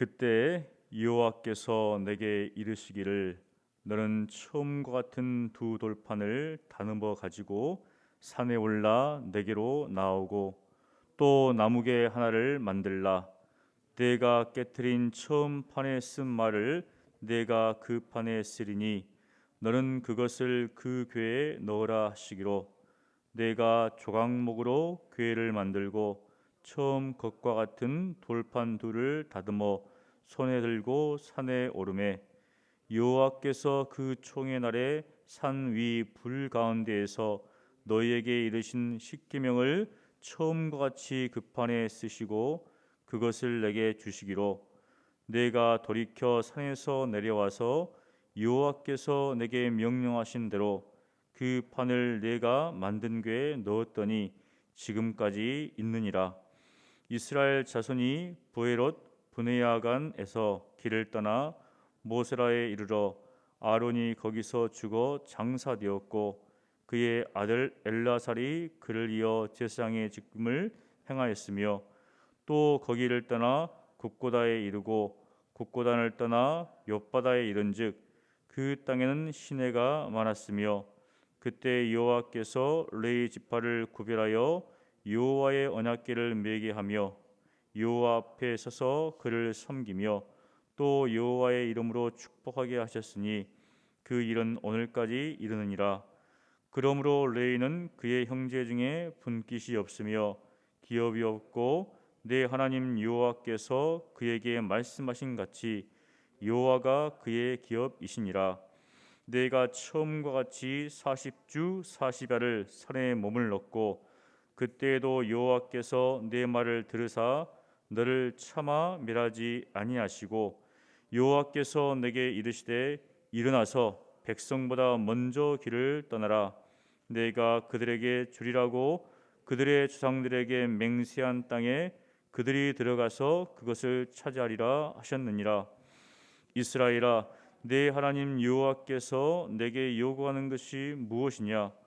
그때 여호와께서 내게 이르시기를 너는 처음과 같은 두 돌판을 다듬어 가지고 산에 올라 내게로 나오고 또 나무개 하나를 만들라. 내가 깨뜨린 처음 판에 쓴 말을 내가 그 판에 쓰리니 너는 그것을 그 궤에 넣으라 하시기로. 내가 조각목으로 궤를 만들고 처음 것과 같은 돌판 둘을 다듬어 손에 들고 산에 오르매 여호와께서 그 총의 날에 산 위 불 가운데에서 너희에게 이르신 십계명을 처음과 같이 그 판에 쓰시고 그것을 내게 주시기로 내가 돌이켜 산에서 내려와서 여호와께서 내게 명령하신 대로 그 판을 내가 만든 궤에 넣었더니 지금까지 있느니라 이스라엘 자손이 부에롯 브네야간에서 길을 떠나 모세라에 이르러 아론이 거기서 죽어 장사되었고 그의 아들 엘라살이 그를 이어 제사장의 직분을 행하였으며 또 거기를 떠나 국고다에 이르고 국고단을 떠나 욥바다에 이른즉 그 땅에는 시내가 많았으며 그때 여호와께서 레이 지파를 구별하여 여호와의 언약궤를 매게 하며 여호와 앞에 서서 그를 섬기며 또 여호와의 이름으로 축복하게 하셨으니 그 일은 오늘까지 이르느니라. 그러므로 레이는 그의 형제 중에 분깃이 없으며 기업이 없고 내 하나님 여호와께서 그에게 말씀하신 같이 여호와가 그의 기업이시니라. 내가 처음과 같이 40주 40야를 산에 몸을 넣고 그때에도 여호와께서 내 말을 들으사 너를 참아 멸하지 아니하시고 여호와께서 내게 이르시되 일어나서 백성보다 먼저 길을 떠나라. 내가 그들에게 주리라고 그들의 주상들에게 맹세한 땅에 그들이 들어가서 그것을 차지하리라 하셨느니라. 이스라엘아 내 하나님 여호와께서 내게 요구하는 것이 무엇이냐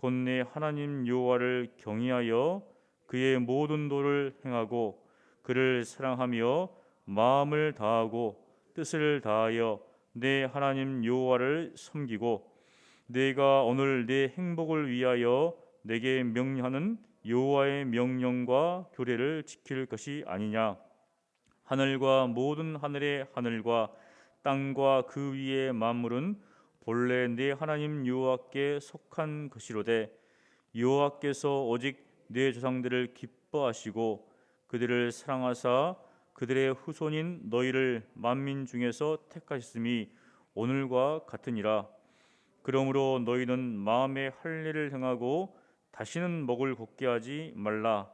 곧내 하나님 여호와를 경외하여 그의 모든 도를 행하고 그를 사랑하며 마음을 다하고 뜻을 다하여 내 하나님 여호와를 섬기고 내가 오늘 내 행복을 위하여 내게 명령하는 여호와의 명령과 규례를 지킬 것이 아니냐. 하늘과 모든 하늘의 하늘과 땅과 그 위의 만물은 본래 내 하나님 여호와께 속한 것이로되 여호와께서 오직 내 조상들을 기뻐하시고 그들을 사랑하사 그들의 후손인 너희를 만민 중에서 택하셨음이 오늘과 같으니라. 그러므로 너희는 마음에 할례를 행하고 다시는 목을 곱게 하지 말라.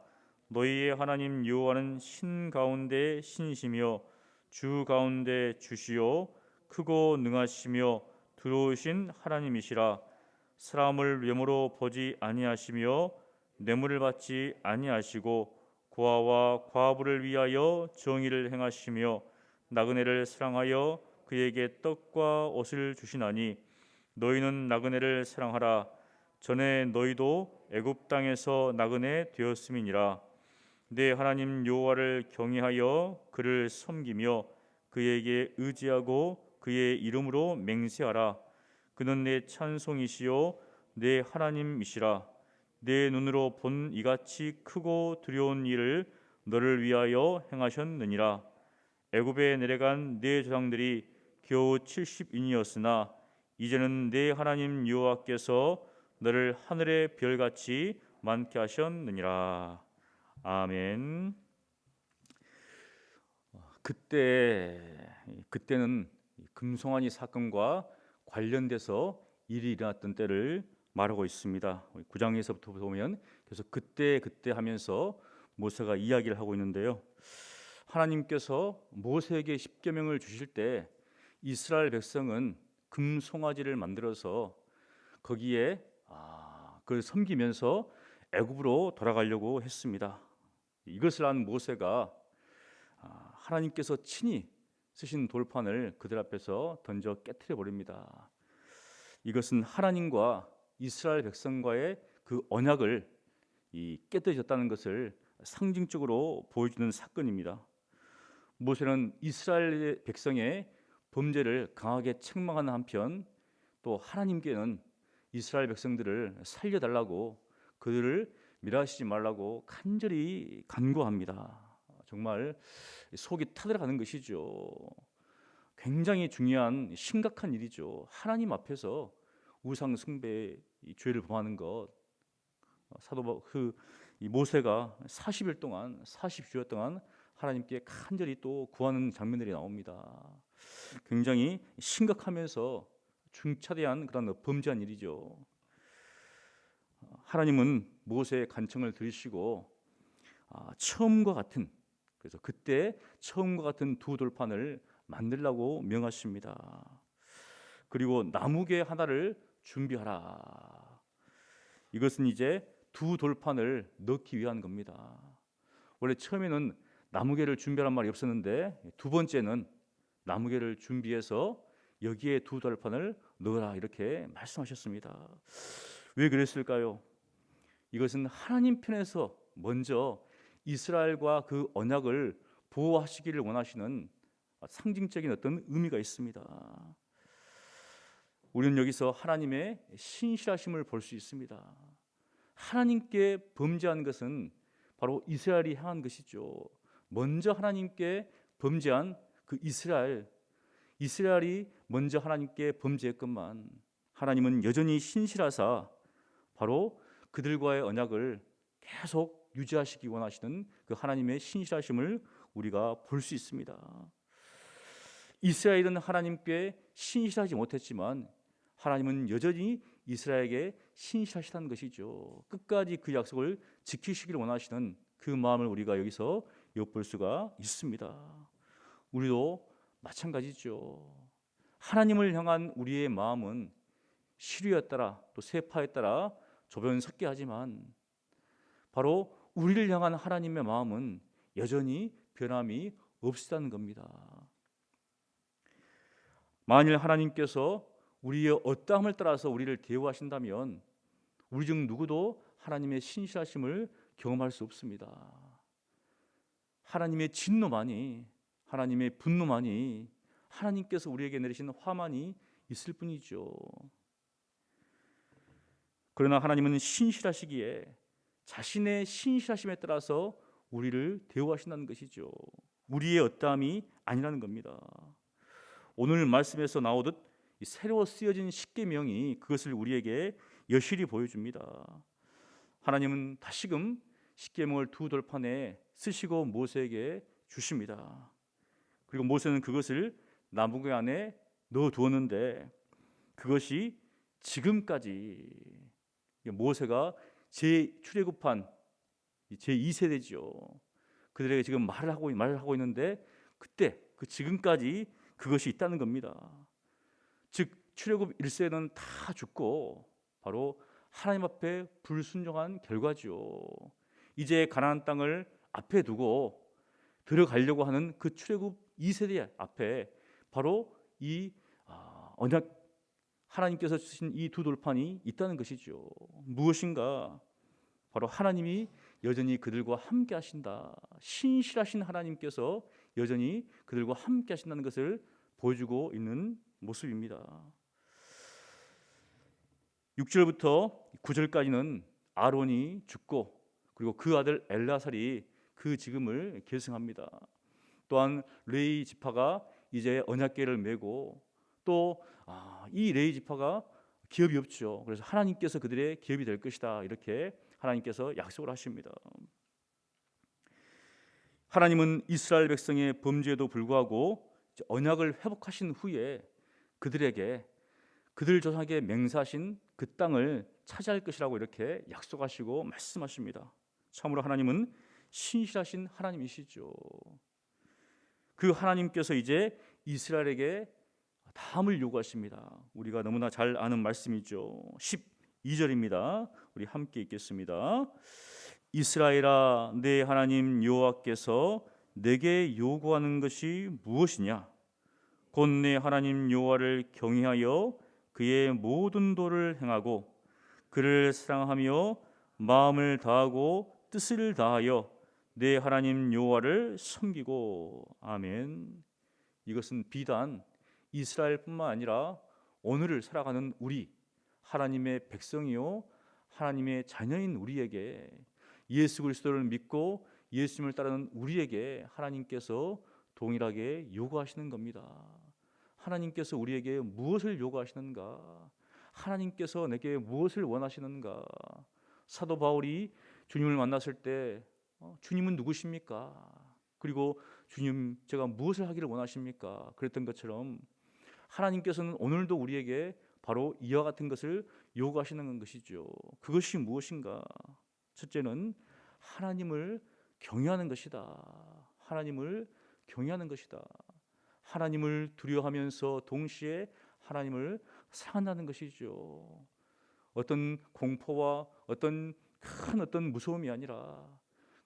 너희의 하나님 여호와는 신 가운데 신이시며 주 가운데 주시요 크고 능하시며 들어오신 하나님이시라. 사람을 외모로 보지 아니하시며 뇌물을 받지 아니하시고 고아와 과부를 위하여 정의를 행하시며 나그네를 사랑하여 그에게 떡과 옷을 주시나니 너희는 나그네를 사랑하라. 전에 너희도 애굽 땅에서 나그네 되었음이니라. 내 하나님 여호와를 경외하여 그를 섬기며 그에게 의지하고 그의 이름으로 맹세하라. 그는 내 찬송이시요 내 하나님이시라. 내 눈으로 본 이같이 크고 두려운 일을 너를 위하여 행하셨느니라. 애굽에 내려간 내 조상들이 겨우 70인이었으나 이제는 내 하나님 여호와께서 너를 하늘의 별같이 많게 하셨느니라. 아멘. 그때 그때는 금송아지 사건과 관련돼서 일이 일어났던 때를 말하고 있습니다. 9장에서부터 보면 계속 그때 그때 하면서 모세가 이야기를 하고 있는데요. 하나님께서 모세에게 십계명을 주실 때 이스라엘 백성은 금송아지를 만들어서 거기에 아, 그걸 섬기면서 애굽으로 돌아가려고 했습니다. 이것을 안 모세가 아, 하나님께서 친히 쓰신 돌판을 그들 앞에서 던져 깨뜨려 버립니다. 이것은 하나님과 이스라엘 백성과의 그 언약을 이 깨뜨려졌다는 것을 상징적으로 보여주는 사건입니다. 모세는 이스라엘 백성의 범죄를 강하게 책망하는 한편 또 하나님께는 이스라엘 백성들을 살려달라고 그들을 멸하시지 말라고 간절히 간구합니다. 정말 속이 타들어가는 것이죠. 굉장히 중요한 심각한 일이죠. 하나님 앞에서 우상 숭배 죄를 범하는 것 어, 사도 그 모세가 40일 동안 40주여 동안 하나님께 간절히 또 구하는 장면들이 나옵니다. 굉장히 심각하면서 중차대한 그런 범죄한 일이죠. 하나님은 모세의 간청을 들으시고 아, 처음과 같은 그래서 그때 처음과 같은 두 돌판을 만들라고 명하십니다. 그리고 나무개 하나를 준비하라. 이것은 이제 두 돌판을 넣기 위한 겁니다. 원래 처음에는 나무개를 준비하란 말이 없었는데 두 번째는 나무개를 준비해서 여기에 두 돌판을 넣어라 이렇게 말씀하셨습니다. 왜 그랬을까요? 이것은 하나님 편에서 먼저 이스라엘과 그 언약을 보호하시기를 원하시는 상징적인 어떤 의미가 있습니다. 우리는 여기서 하나님의 신실하심을 볼 수 있습니다. 하나님께 범죄한 것은 바로 이스라엘이 향한 것이죠. 먼저 하나님께 범죄한 그 이스라엘, 이스라엘이 먼저 하나님께 범죄했건만 하나님은 여전히 신실하사 바로 그들과의 언약을 계속 유지하시기 원하시는 그 하나님의 신실하심을 우리가 볼 수 있습니다. 이스라엘은 하나님께 신실하지 못했지만 하나님은 여전히 이스라엘에게 신실하시다는 것이죠. 끝까지 그 약속을 지키시기를 원하시는 그 마음을 우리가 여기서 엿볼 수가 있습니다. 우리도 마찬가지죠. 하나님을 향한 우리의 마음은 시류에 따라 또 세파에 따라 조변 섞게 하지만 바로 우리를 향한 하나님의 마음은 여전히 변함이 없다는 겁니다. 만일 하나님께서 우리의 어떠함을 따라서 우리를 대우하신다면 우리 중 누구도 하나님의 신실하심을 경험할 수 없습니다. 하나님의 진노만이 하나님의 분노만이 하나님께서 우리에게 내리신 화만이 있을 뿐이죠. 그러나 하나님은 신실하시기에 자신의 신실하심에 따라서 우리를 대우하신다는 것이죠. 우리의 어떠함이 아니라는 겁니다. 오늘 말씀에서 나오듯 새로 쓰여진 십계명이 그것을 우리에게 여실히 보여줍니다. 하나님은 다시금 십계명을 두 돌판에 쓰시고 모세에게 주십니다. 그리고 모세는 그것을 나무개 안에 넣어 두었는데 그것이 지금까지 모세가 제 출애굽한 제 2세대죠. 그들에게 지금 말을 하고 말을 하고 있는데 그때 그 지금까지 그것이 있다는 겁니다. 즉 출애굽 1세는 다 죽고 바로 하나님 앞에 불순종한 결과죠. 이제 가나안 땅을 앞에 두고 들어가려고 하는 그 출애굽 2세대 앞에 바로 이 아, 언약 하나님께서 주신 이 두 돌판이 있다는 것이죠. 무엇인가? 바로 하나님이 여전히 그들과 함께 하신다. 신실하신 하나님께서 여전히 그들과 함께 하신다는 것을 보여주고 있는 모습입니다. 6절부터 9절까지는 아론이 죽고 그리고 그 아들 엘라살이 그 지금을 계승합니다. 또한 레이 지파가 이제 언약궤를 메고 또이 아, 레이 지파가 기업이 없죠. 그래서 하나님께서 그들의 기업이 될 것이다. 이렇게 하나님께서 약속을 하십니다. 하나님은 이스라엘 백성의 범죄에도 불구하고 언약을 회복하신 후에 그들에게 그들 조상에게 맹세하신 그 땅을 차지할 것이라고 이렇게 약속하시고 말씀하십니다. 참으로 하나님은 신실하신 하나님이시죠. 그 하나님께서 이제 이스라엘에게 다음을 요구하십니다. 우리가 너무나 잘 아는 말씀이죠. 12절입니다. 우리 함께 읽겠습니다. 이스라엘아 내 하나님 여호와께서 내게 요구하는 것이 무엇이냐? 곧 내 하나님 여호와를 경외하여 그의 모든 도를 행하고 그를 사랑하며 마음을 다하고 뜻을 다하여 내 하나님 여호와를 섬기고 아멘. 이것은 비단 이스라엘뿐만 아니라 오늘을 살아가는 우리 하나님의 백성이요 하나님의 자녀인 우리에게 예수 그리스도를 믿고 예수님을 따르는 우리에게 하나님께서 동일하게 요구하시는 겁니다. 하나님께서 우리에게 무엇을 요구하시는가? 하나님께서 내게 무엇을 원하시는가? 사도 바울이 주님을 만났을 때 어, 주님은 누구십니까? 그리고 주님 제가 무엇을 하기를 원하십니까? 그랬던 것처럼 하나님께서는 오늘도 우리에게 바로 이와 같은 것을 요구하시는 것이죠. 그것이 무엇인가? 첫째는 하나님을 경외하는 것이다. 하나님을 경외하는 것이다. 하나님을 두려워하면서 동시에 하나님을 사랑한다는 것이죠. 어떤 공포와 어떤 큰 어떤 무서움이 아니라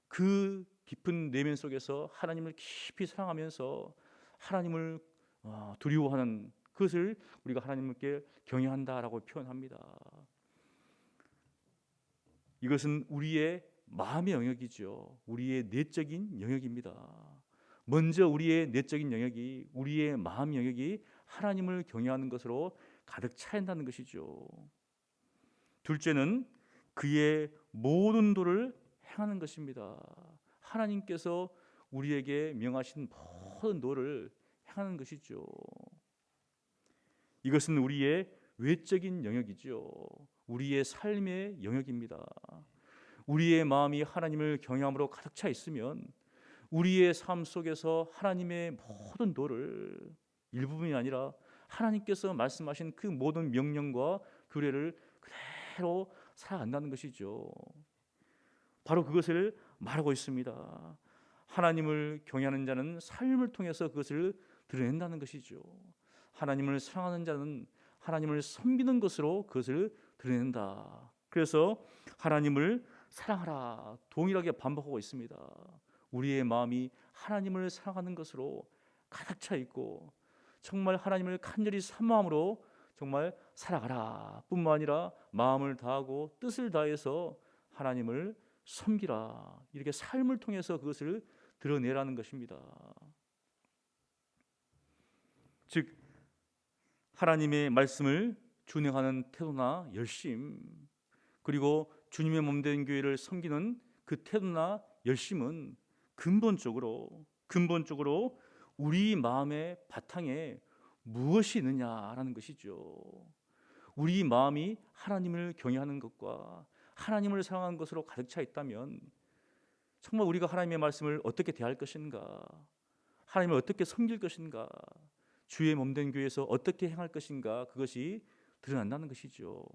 그 깊은 내면 속에서 하나님을 깊이 사랑하면서 하나님을 어, 두려워하는 그것을 우리가 하나님께 경외한다라고 표현합니다. 이것은 우리의 마음의 영역이죠. 우리의 내적인 영역입니다. 먼저 우리의 내적인 영역이 우리의 마음 영역이 하나님을 경외하는 것으로 가득 차 있다는 것이죠. 둘째는 그의 모든 도를 행하는 것입니다. 하나님께서 우리에게 명하신 모든 도를 행하는 것이죠. 이것은 우리의 외적인 영역이죠. 우리의 삶의 영역입니다. 우리의 마음이 하나님을 경외함으로 가득 차 있으면 우리의 삶 속에서 하나님의 모든 도를 일부분이 아니라 하나님께서 말씀하신 그 모든 명령과 규례를 그대로 살아간다는 것이죠. 바로 그것을 말하고 있습니다. 하나님을 경외하는 자는 삶을 통해서 그것을 드러낸다는 것이죠. 하나님을 사랑하는 자는 하나님을 섬기는 것으로 그것을 드러낸다. 그래서 하나님을 사랑하라 동일하게 반복하고 있습니다. 우리의 마음이 하나님을 사랑하는 것으로 가득 차 있고 정말 하나님을 간절히 사모함으로 정말 살아가라 뿐만 아니라 마음을 다하고 뜻을 다해서 하나님을 섬기라 이렇게 삶을 통해서 그것을 드러내라는 것입니다. 즉 하나님의 말씀을 준행하는 태도나 열심 그리고 주님의 몸 된 교회를 섬기는 그 태도나 열심은 근본적으로 근본적으로 우리 마음의 바탕에 무엇이 있느냐라는 것이죠. 우리 마음이 하나님을 경외하는 것과 하나님을 사랑하는 것으로 가득 차 있다면 정말 우리가 하나님의 말씀을 어떻게 대할 것인가? 하나님을 어떻게 섬길 것인가? 주의 몸된 교회에서 어떻게 행할 것인가? 그것이 드러난다는 것이죠.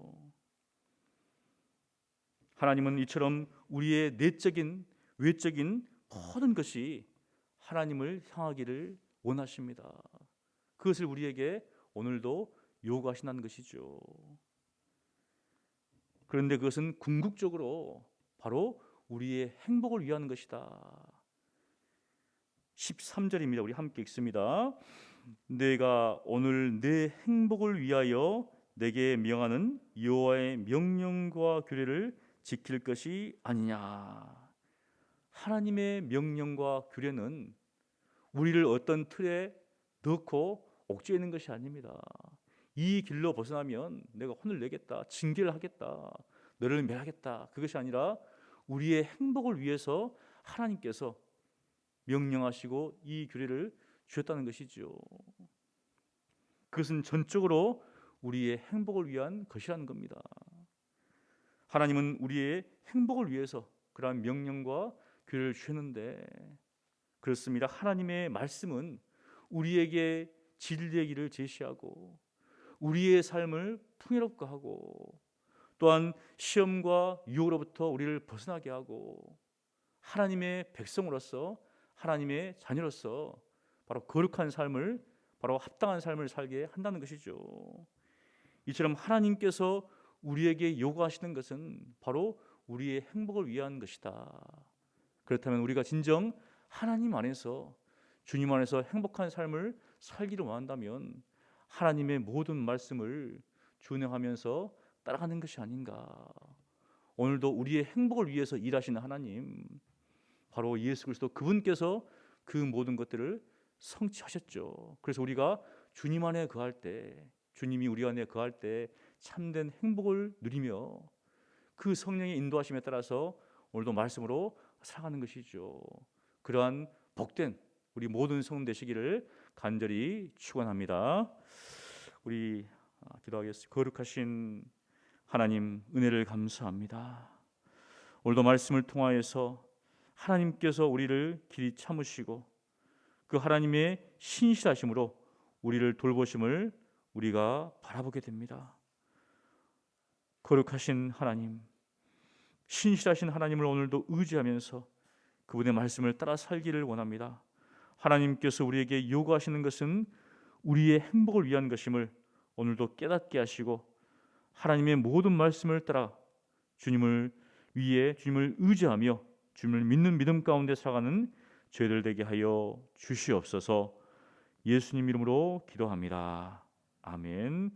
하나님은 이처럼 우리의 내적인 외적인 모든 것이 하나님을 향하기를 원하십니다. 그것을 우리에게 오늘도 요구하신다는 것이죠. 그런데 그것은 궁극적으로 바로 우리의 행복을 위한 것이다. 13절입니다. 우리 함께 읽습니다. 내가 오늘 내 행복을 위하여 내게 명하는 여호와의 명령과 규례를 지킬 것이 아니냐. 하나님의 명령과 규례는 우리를 어떤 틀에 넣고 옥죄이는 것이 아닙니다. 이 길로 벗어나면 내가 혼을 내겠다, 징계를 하겠다, 너를 멸하겠다. 그것이 아니라 우리의 행복을 위해서 하나님께서 명령하시고 이 규례를 주셨다는 것이죠. 그것은 전적으로 우리의 행복을 위한 것이라는 겁니다. 하나님은 우리의 행복을 위해서 그러한 명령과 규례를 주셨는데 그렇습니다. 하나님의 말씀은 우리에게 진리의 길을 제시하고 우리의 삶을 풍요롭게 하고 또한 시험과 유혹으로부터 우리를 벗어나게 하고 하나님의 백성으로서 하나님의 자녀로서 바로 거룩한 삶을 바로 합당한 삶을 살게 한다는 것이죠. 이처럼 하나님께서 우리에게 요구하시는 것은 바로 우리의 행복을 위한 것이다. 그렇다면 우리가 진정 하나님 안에서 주님 안에서 행복한 삶을 살기를 원한다면 하나님의 모든 말씀을 준행하면서 따라가는 것이 아닌가. 오늘도 우리의 행복을 위해서 일하시는 하나님, 바로 예수 그리스도 그분께서 그 모든 것들을 성취하셨죠. 그래서 우리가 주님 안에 거할 때 주님이 우리 안에 거할 때 참된 행복을 누리며 그 성령의 인도하심에 따라서 오늘도 말씀으로 살아가는 것이죠. 그러한 복된 우리 모든 성도 되시기를 간절히 축원합니다. 우리 아, 기도하겠습니다. 거룩하신 하나님 은혜를 감사합니다. 오늘도 말씀을 통하여서 하나님께서 우리를 길이 참으시고 그 하나님의 신실하심으로 우리를 돌보심을 우리가 바라보게 됩니다. 거룩하신 하나님, 신실하신 하나님을 오늘도 의지하면서 그분의 말씀을 따라 살기를 원합니다. 하나님께서 우리에게 요구하시는 것은 우리의 행복을 위한 것임을 오늘도 깨닫게 하시고 하나님의 모든 말씀을 따라 주님을 위해 주님을 의지하며 주님을 믿는 믿음 가운데 살아가는 죄들 되게 하여 주시옵소서. 예수님 이름으로 기도합니다. 아멘.